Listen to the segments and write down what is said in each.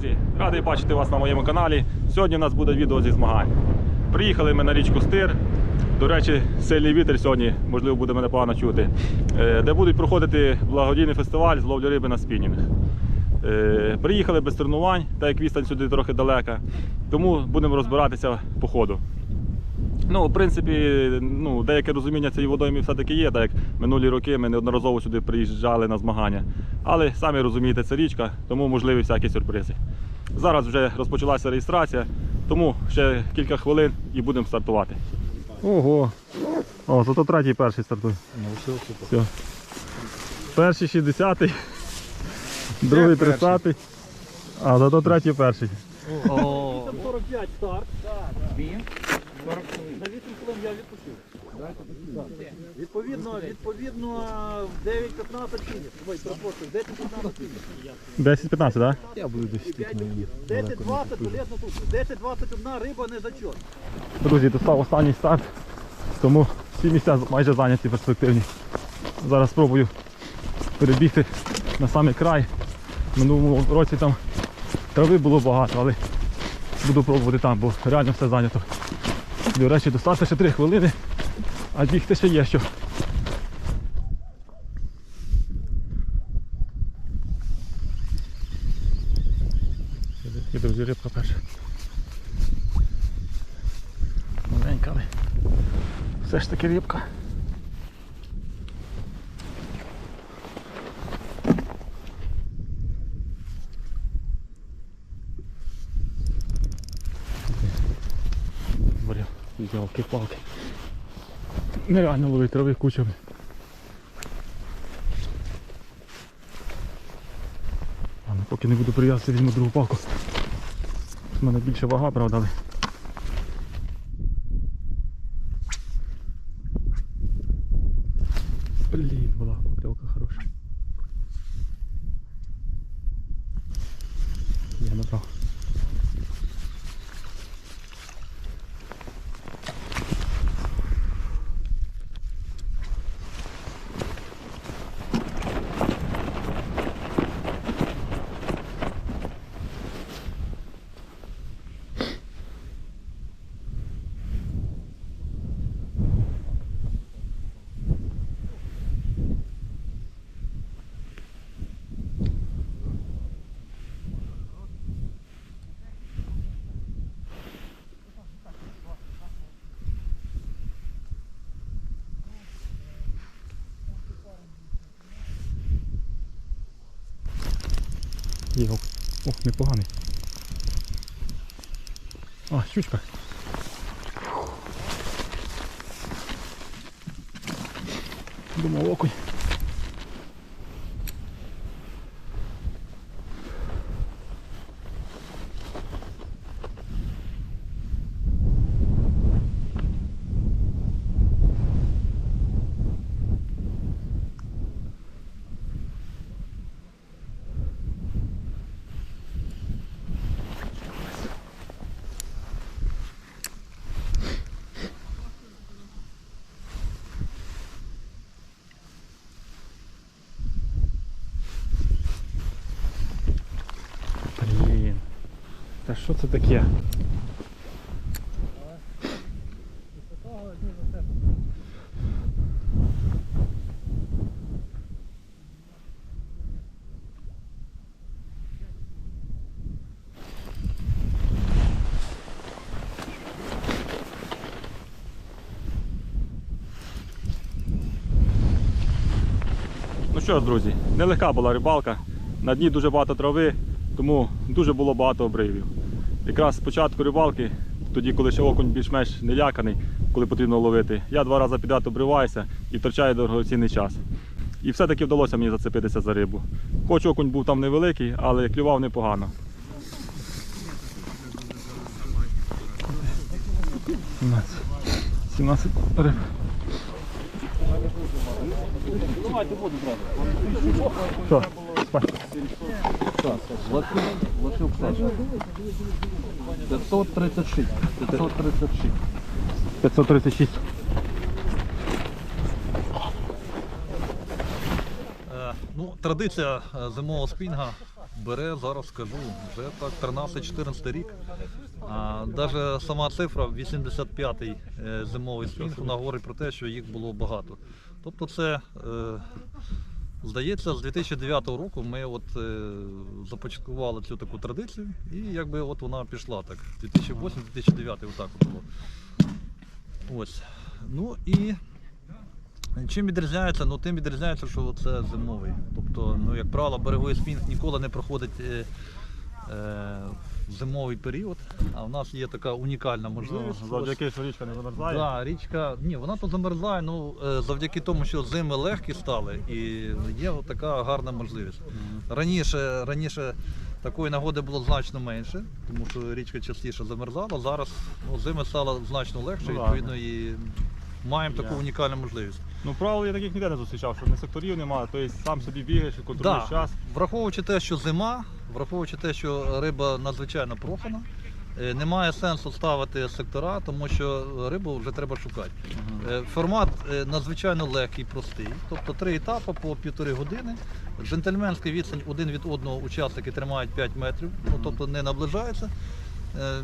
друзі! Радий бачити вас на моєму каналі. Сьогодні у нас буде відео зі змагань. Приїхали ми на річку Стир. До речі, сильний вітер сьогодні, можливо, буде мене погано чути, е, де будуть проходити благодійний фестиваль з ловлі риби на спінінг. Е, Приїхали без тренувань, так як відстань сюди трохи далека, тому будемо розбиратися по ходу. Ну, в принципі, ну, деяке розуміння цієї водоймі все-таки є, так як минулі роки ми неодноразово сюди приїжджали на змагання. Але самі розумієте, це річка, тому можливі всякі сюрпризи. Зараз вже розпочалася реєстрація, тому ще кілька хвилин і будемо стартувати. Ого! О, зато третій перший стартує. Ну, все, супер. Все. Перший 60-й, другий 30-й, а зато третій перший. 45 старт. На 8 хвилин я відпустив. Відповідно, відповідно, в 9.15 фініш. Ой, перепрошую, в 10.15 фініш. 10-15, так? Я буду десь тут на її. 10.20 полезно тут. 10.21 риба не зачет. Друзі, тут став останній старт, тому всі місця майже зайняті перспективні. Зараз спробую перебігти на самий край. В минулому році там трави було багато, але буду пробувати там, бо реально все зайнято. До речі, достатньо ще 3 хвилини, а бігти ще є що. І друзі, рибка перша. Маленька, але все ж таки рибка. Блін, ялки-палки. Нереально ловить трави кучами. Ладно, поки не буду прив'язати, візьму другу палку. У мене більше вага, правда, але Ох, ох, непоганий. А, щучка. Думав окунь. Блін. Та що це таке? Ну що ж, друзі, нелегка була рибалка. На дні дуже багато трави, тому дуже було багато обривів. Якраз з початку рибалки, тоді, коли ще окунь більш-менш не ляканий, коли потрібно ловити, я два рази підряд обриваюся і втрачаю дорогоцінний час. І все-таки вдалося мені зацепитися за рибу. Хоч окунь був там невеликий, але клював непогано. 17. 17 риб. Давайте воду зразу. Лошив Саша. 536. 536. 536. Е, Ну, традиція е, зимового спінга бере, зараз скажу, вже так 13-14 рік. Навіть сама цифра 85-й е, зимовий спінг, вона говорить про те, що їх було багато. Тобто це, е, здається, з 2009 року ми от, е, започаткували цю таку традицію і якби от вона пішла так. 2008-2009 отак от було. Ось. Ну і Чим відрізняється? Ну тим відрізняється, що це зимовий. Тобто, ну, як правило, береговий спінг ніколи не проходить е, е, в зимовий період, а в нас є така унікальна можливість. Ну, Завдяки, що річка не замерзає. Да, річка, ні, вона то замерзає, ну е, завдяки тому, що зими легкі стали, і є така гарна можливість. Раніше, раніше такої нагоди було значно менше, тому що річка частіше замерзала. Зараз ну, зими стало значно легше, Ну, відповідно, і маємо таку унікальну можливість. Ну, правил я таких ніде не зустрічав, що ні секторів немає, тобто сам собі бігаєш і контролюєш Да. час. Враховуючи те, що зима, враховуючи те, що риба надзвичайно прохана, е, немає сенсу ставити сектора, тому що рибу вже треба шукати. Е, Формат е, надзвичайно легкий, простий. Тобто три етапи по півтори години. Джентльменська відстань один від одного учасники тримають 5 метрів, ну, тобто не наближаються. Е,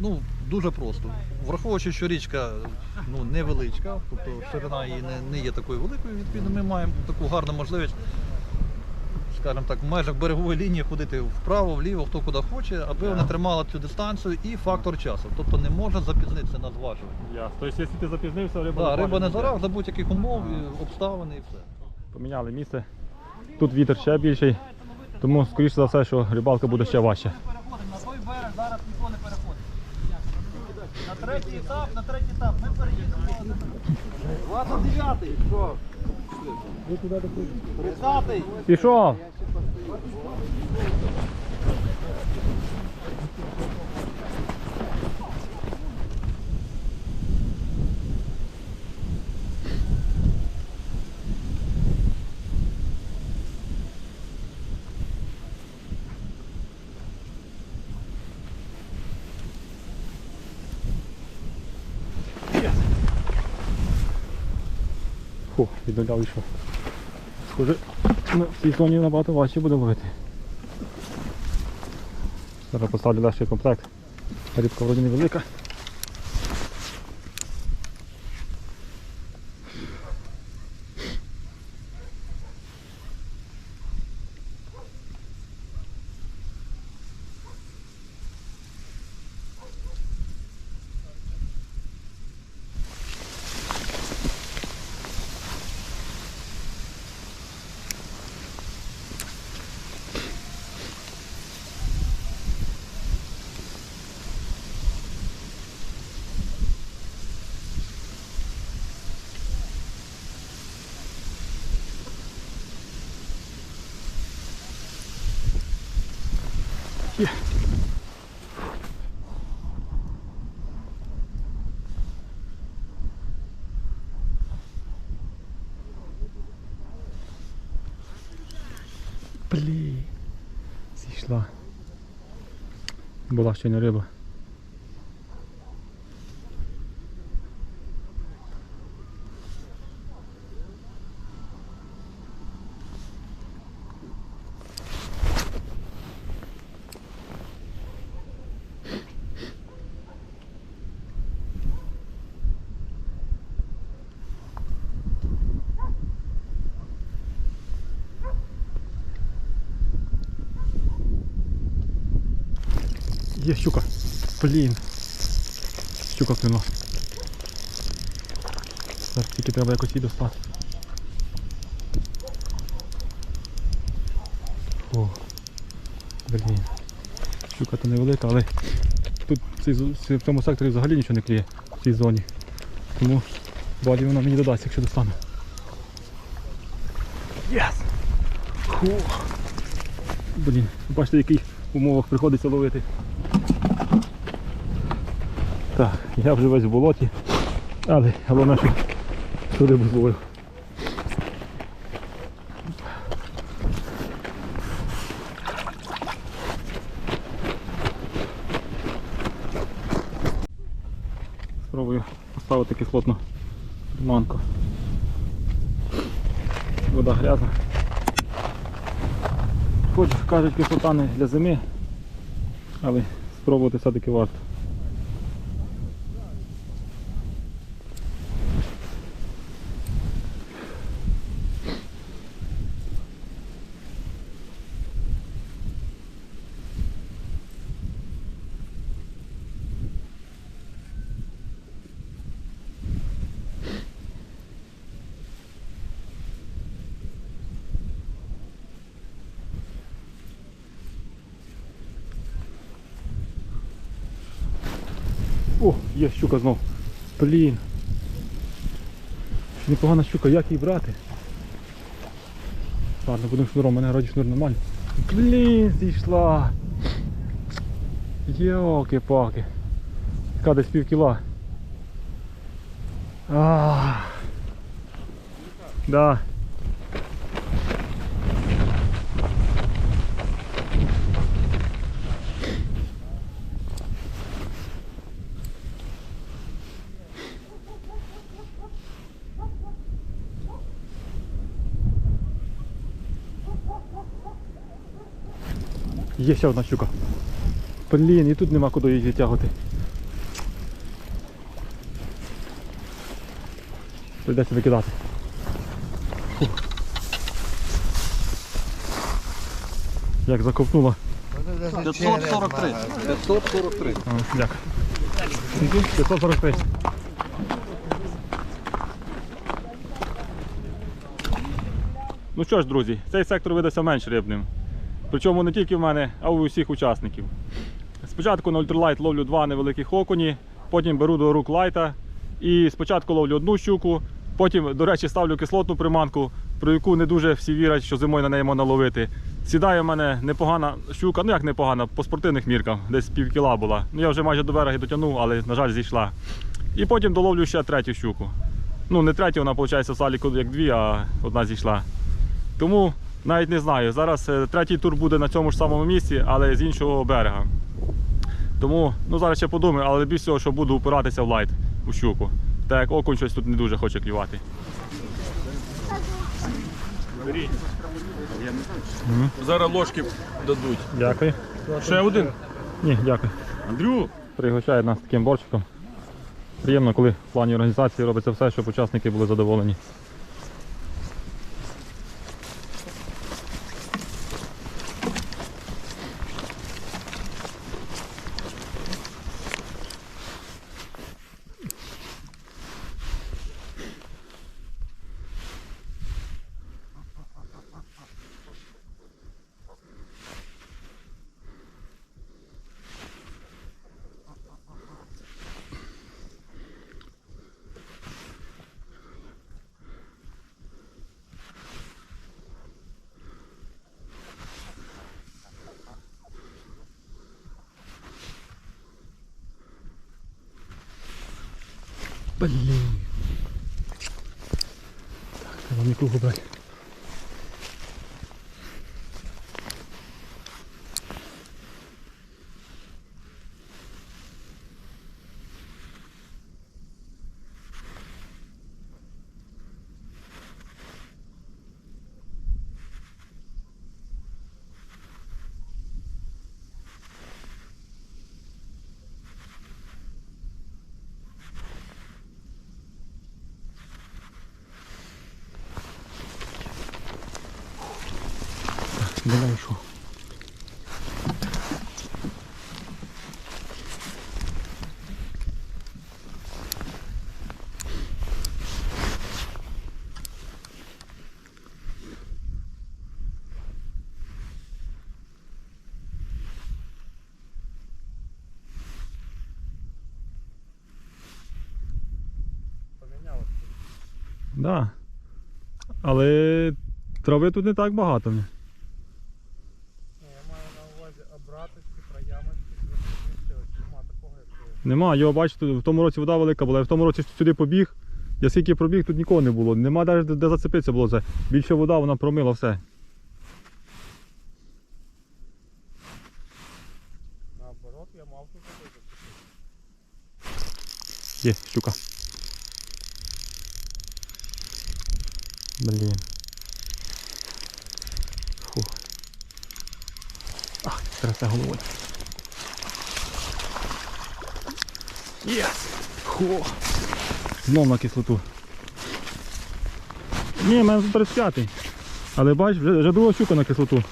Ну, дуже просто. Враховуючи, що річка ну, невеличка, тобто ширина її не, не є такою великою, відповідно, ми маємо таку гарну можливість скажімо так, в межах берегової лінії ходити вправо, вліво, хто куди хоче, аби вони тримали цю дистанцію і фактор часу. Тобто не може запізнитися на зважування. Ясно. Тобто, якщо ти запізнився, риба Да, риба не зарав за будь-яких умов, і обставин і все. Поміняли місце. Тут вітер ще більший, тому скоріше за все, що рибалка буде ще важче. На той берег зараз ніхто не переходить. На третій етап, на третій етап ми переїдемо. 29-й. Що? 30-й. Пішов! Фу, від. Схоже, на цій зоні набагато важче буде ловити. Зараз поставлю легший комплект. Рибка вроді невелика. Блін. Зійшла. Була ще Є щука. Блін. Щука клюнула. Зараз тільки треба якось її достати. О. Блін. Щука то невелика, але тут в, цьому секторі взагалі нічого не кліє в цій зоні. Тому балі вона мені додасть, якщо достану. Єс! Блін, бачите, в яких умовах приходиться ловити. Так, я вже весь в болоті, але головне, що туди б зловив. Спробую поставити кислотну приманку. Вода грязна. Хоч кажуть кислота не для зими, але спробувати все-таки варто. О, є щука знов. Блін. Непогана щука, як її брати? Ладно, будемо шнуром, мене раді шнур нормальний. Блін, зійшла. Йоки-палки. Яка десь пів кіла. А. Да. Є ще одна щука. Блін, і тут нема куди її тягати. Прийдеться викидати. Фух. Як заковтнула. 543. 543. А, Дякую. 543. Ну що ж, друзі, цей сектор видався менш рибним. Причому не тільки в мене, а у всіх учасників. Спочатку на ультралайт ловлю два невеликих окуні, потім беру до рук лайта і спочатку ловлю одну щуку, потім, до речі, ставлю кислотну приманку, про яку не дуже всі вірять, що зимою на неї можна ловити. Сідає в мене непогана щука, ну як непогана, по спортивних мірках, десь пів кіла була. Ну я вже майже до берега дотягнув, але, на жаль, зійшла. І потім доловлю ще третю щуку. Ну, не третя, вона, виходить, в саліку як дві, а одна зійшла. Тому навіть не знаю. Зараз е, третій тур буде на цьому ж самому місці, але з іншого берега. Тому ну, зараз ще подумаю, але більш всього, що буду упиратися в лайт у щуку. Так як окунь щось тут не дуже хоче клювати. Зараз ложки дадуть. Дякую. Ще один. Ні, дякую. Андрю. Пригощає нас таким борщиком. Приємно, коли в плані організації робиться все, щоб учасники були задоволені. Блін. Так, треба мікуху брати. Давай що? Да. Але трави тут не так багато. Я маю на увазі обраточки, проямочки, все, нема такого, як Нема, його бачите, в тому році вода велика була, я в тому році сюди побіг. Я скільки пробіг, тут нікого не було. Нема навіть де- зацепитися було. Це. Більше вода, вона промила все. наоборот, я мав тут. Є, щука. Блін. Фу. Трясе головою. Єс! Хо! Знов на кислоту. Ні, в мене тут 35. Але бач, вже, вже друга щука на кислоту.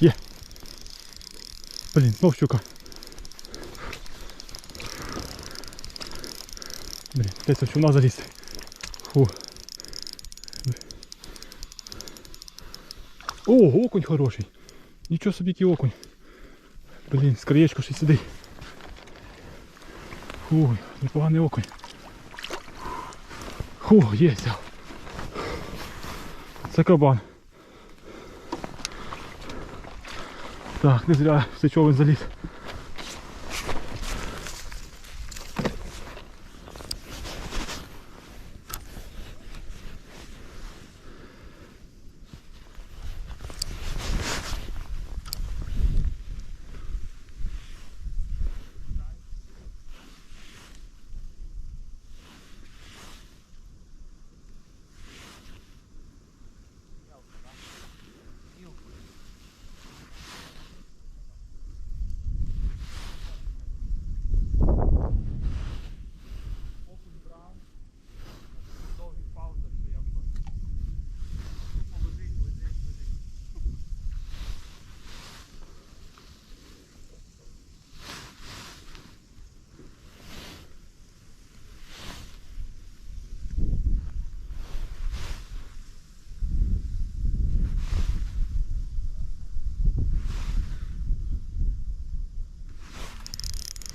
Є. Блін, знов щука. Блін, десь в чума залізти. Фу. О, окунь хороший. Нічого собі який окунь. Блін, з краєчку ще сюди. Фу, непоганий окунь. Фу, є взяв. Це кабан. Так, не зря все човен заліз.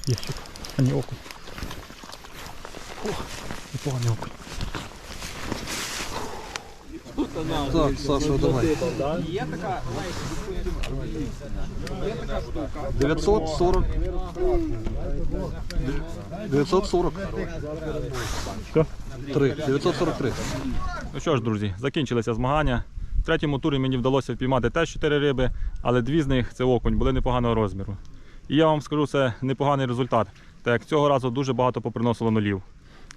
Є щука. А не окунь. О, непоганий окунь. Так, Саша, давай. 940. 940. Що? 3. 943. Ну що ж, друзі, закінчилися змагання. В третьому турі мені вдалося впіймати теж 4 риби, але дві з них це окунь, були непоганого розміру. І я вам скажу, це непоганий результат. Так цього разу дуже багато поприносило нулів.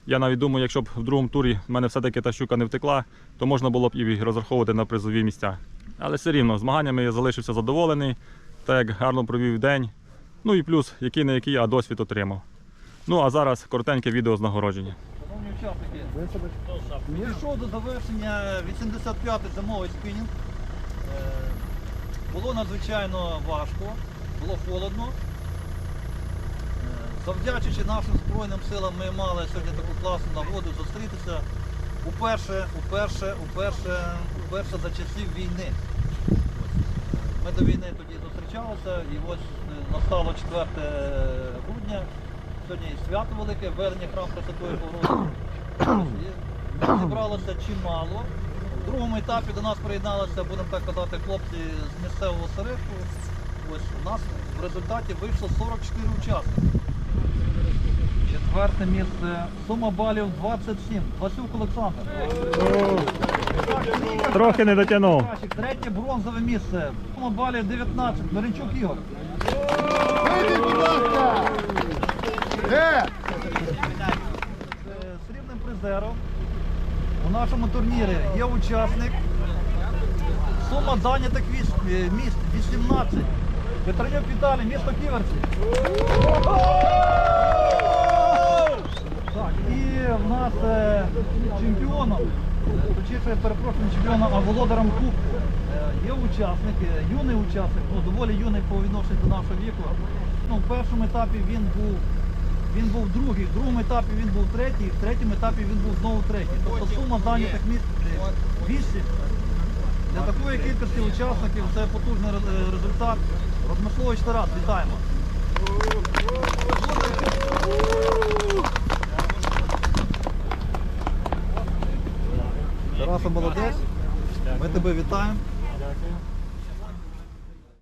Я навіть думаю, якщо б в другому турі в мене все-таки та щука не втекла, то можна було б і розраховувати на призові місця. Але все рівно, змаганнями я залишився задоволений, так як гарно провів день. Ну і плюс, який не який, а досвід отримав. Ну а зараз коротеньке відео з нагородження. Шановні учасники, дійшов до завершення 85-й зимовий спінінг. Е, Було надзвичайно важко, було холодно. Е, Завдячуючи нашим Збройним силам, ми мали сьогодні таку класну нагоду зустрітися уперше, уперше, уперше, уперше за часів війни. Ми до війни тоді зустрічалися і ось е, настало 4 грудня. Сьогодні свято велике, верення храм Пресвятої Богородиці. Нас зібралося чимало. В другому етапі до нас приєдналися, будемо так казати, хлопці з місцевого середку. Ось у нас в результаті вийшло 44 учасники. Четверте місце. Сума балів 27. Васюк Олександр. Трохи не дотягнув. Третє бронзове місце. Сума балів 19. Миренчук Ігор. Е, Срібним призером у нашому турнірі є учасник. Сума зайнятих е, місць 18. Петренюк Віталій, місто Ківерці. Так, і в нас е, чемпіоном, точніше, перепрошую, чемпіоном, а володарем Кубку е, є учасник, е, юний учасник, ну доволі юний по відношенню до нашого віку. Ну, в першому етапі він був він був другий, в другому етапі він був третій, в третьому етапі він був знову третій. Тобто сума зайнятих місць е, вісім. Для такої кількості учасників це потужний е, результат. Розмислович Тарас, вітаємо. Тараса молодець. Ми тебе вітаємо.